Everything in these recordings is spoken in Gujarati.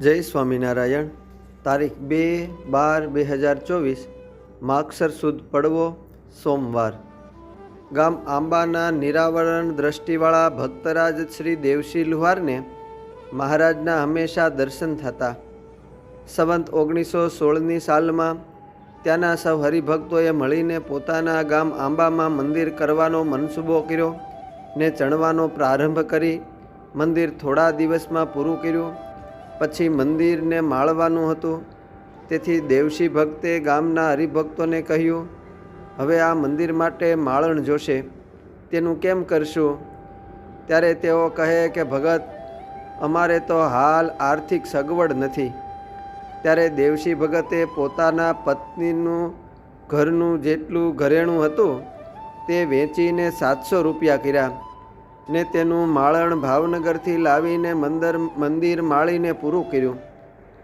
જય સ્વામિનારાયણ. તારીખ બે બાર બે હજાર ચોવીસ, માગસર સુદ પડવો, સોમવાર. ગામ આંબાના નિરાવરણ દ્રષ્ટિવાળા ભક્તરાજ શ્રી દેવશી લુહારને મહારાજના હંમેશા દર્શન થતા. સંવંત ઓગણીસો સોળની સાલમાં ત્યાંના સૌ હરિભક્તોએ મળીને પોતાના ગામ આંબામાં મંદિર કરવાનો મનસૂબો કર્યો ને ચણવાનો પ્રારંભ કરી મંદિર થોડા દિવસમાં પૂરું કર્યું. પછી મંદિરને માળવાનું હતું. તેથી દેવશી ભક્તે ગામના હરિભક્તોને કહ્યું, હવે આ મંદિર માટે માળણ જોશે. તેનું કેમ કરશું? ત્યારે તેઓ કહે કે, ભગત, અમારે તો હાલ આર્થિક સગવડ નથી. ત્યારે દેવશી ભગતે પોતાના પત્નીનું ઘરનું જેટલું ઘરેણું હતું, તે વેચીને સાતસો રૂપિયા કર્યા. ને તેનું માળણ ભાવનગરથી લાવીને મંદર, મંદિર માળીને પૂરું કર્યું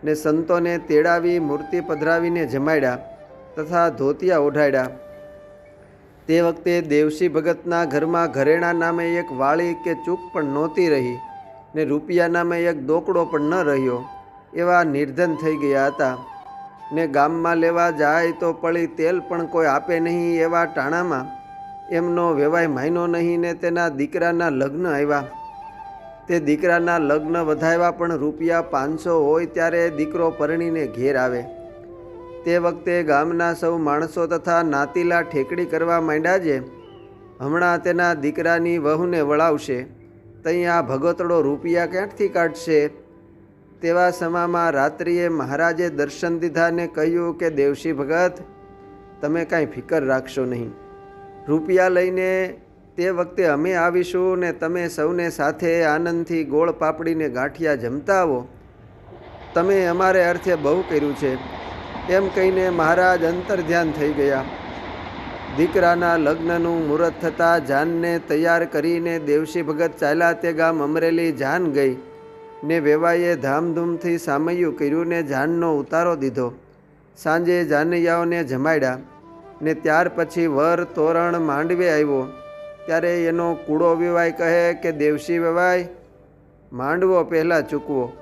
ને સંતોને તેડાવી મૂર્તિ પધરાવીને જમાડ્યા તથા ધોતિયા ઓઢાડ્યા. તે વખતે દેવસી ભગતના ઘરમાં ઘરેણા નામે એક વાળી કે ચૂક પણ નહોતી રહી ને રૂપિયા નામે એક દોકડો પણ ન રહ્યો એવા નિર્ધન થઈ ગયા હતા. ને ગામમાં લેવા જાય તો પળી તેલ પણ કોઈ આપે નહીં એવા ટાણામાં એમનો વેવાય માયનો નહીં ને તેના દીકરાના લગ્ન આવ્યા. તે દીકરાના લગ્ન વધાવ્યા પણ રૂપિયા પાંચસો હોય ત્યારે દીકરો પરણીને ઘેર આવે. તે વખતે ગામના સૌ માણસો તથા નાતીલા ઠેકડી કરવા માંડ્યા છે. હમણાં તેના દીકરાની વહુને વળાવશે. તઈ આ ભગતડો રૂપિયા ક્યાંથી કાઢશે? તેવા સમામાં રાત્રિએ મહારાજે દર્શન દીધાને કહ્યું કે, દેવશી ભગત, તમે કાંઈ ફિકર રાખશો નહીં. રૂપિયા લઈને તે વખતે અમે આવીશું ને તમે સૌને સાથે આનંદથી ગોળ પાપડીને ગાંઠિયા જમતા આવો તમે અમારે અર્થે બહુ કર્યું છે. એમ કહીને મહારાજ અંતર ધ્યાન થઈ ગયા. દીકરાના લગ્નનું મુહૂર્ત થતાં જાનને તૈયાર કરીને દેવશી ભગત ચાલ્યા તે ગામ અમરેલી જાન ગઈ ને વેવાઈએ ધામધૂમથી સામૈયું કર્યું ને જાનનો ઉતારો દીધો. સાંજે જાનૈયાઓને જમાડ્યા. ને ત્યાર પછી વર તોરણ માંડવે આવ્યો. ત્યારે એનો કૂડો વિવાય કહે કે, દેવશી વેવાય, માંડવો પહેલાં ચૂકવો.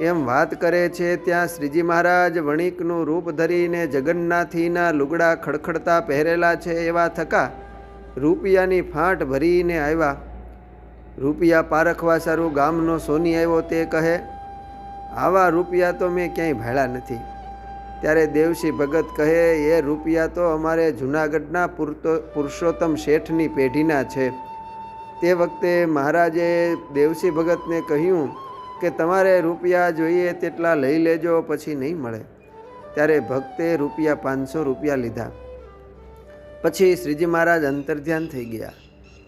એમ વાત કરે છે, ત્યાં શ્રીજી મહારાજ વણિકનું રૂપ ધરીને જગન્નાથીના લુગડા ખડખડતા પહેરેલા છે એવા થકા રૂપિયાની ફાંટ ભરીને આવ્યા. રૂપિયા પારખવા સારું ગામનો સોની આવ્યો તે કહે, આવા રૂપિયા તો મેં ક્યાંય ભાળ્યા નથી. ત્યારે દેવશી ભગત કહે, એ રૂપિયા તો અમારે જૂનાગઢના પુરતો, પુરુષોત્તમ શેઠની પેઢીના છે. તે વખતે મહારાજે દેવસી ભગતને કહ્યું કે, તમારે રૂપિયા જોઈએ તેટલા લઈ લેજો, પછી નહીં મળે. ત્યારે ભક્તે રૂપિયા પાંચસો રૂપિયા લીધા. પછી શ્રીજી મહારાજ અંતર્ધ્યાન થઈ ગયા.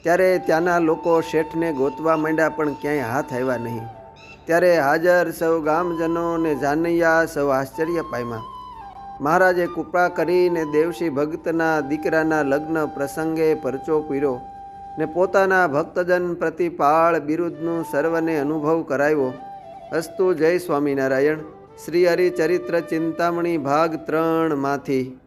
ત્યારે ત્યાંના લોકો શેઠને ગોતવા માંડ્યા, પણ ક્યાંય હાથ આવ્યા નહીં. ત્યારે હાજર સૌ ગામજનો ને જાનૈયા સૌ આશ્ચર્ય પામ્યા. મહારાજે કૃપા કરીને દેવશી ભક્તના દીકરાના લગ્ન પ્રસંગે પરચો પીર્યો ને પોતાના ભક્તજન પ્રતિપાળ બિરુદનું સર્વને અનુભવ કરાવ્યો. અસ્તુ જય સ્વામિનારાયણ. શ્રી હરિચરિત્ર ચિંતામણી ભાગ ત્રણમાંથી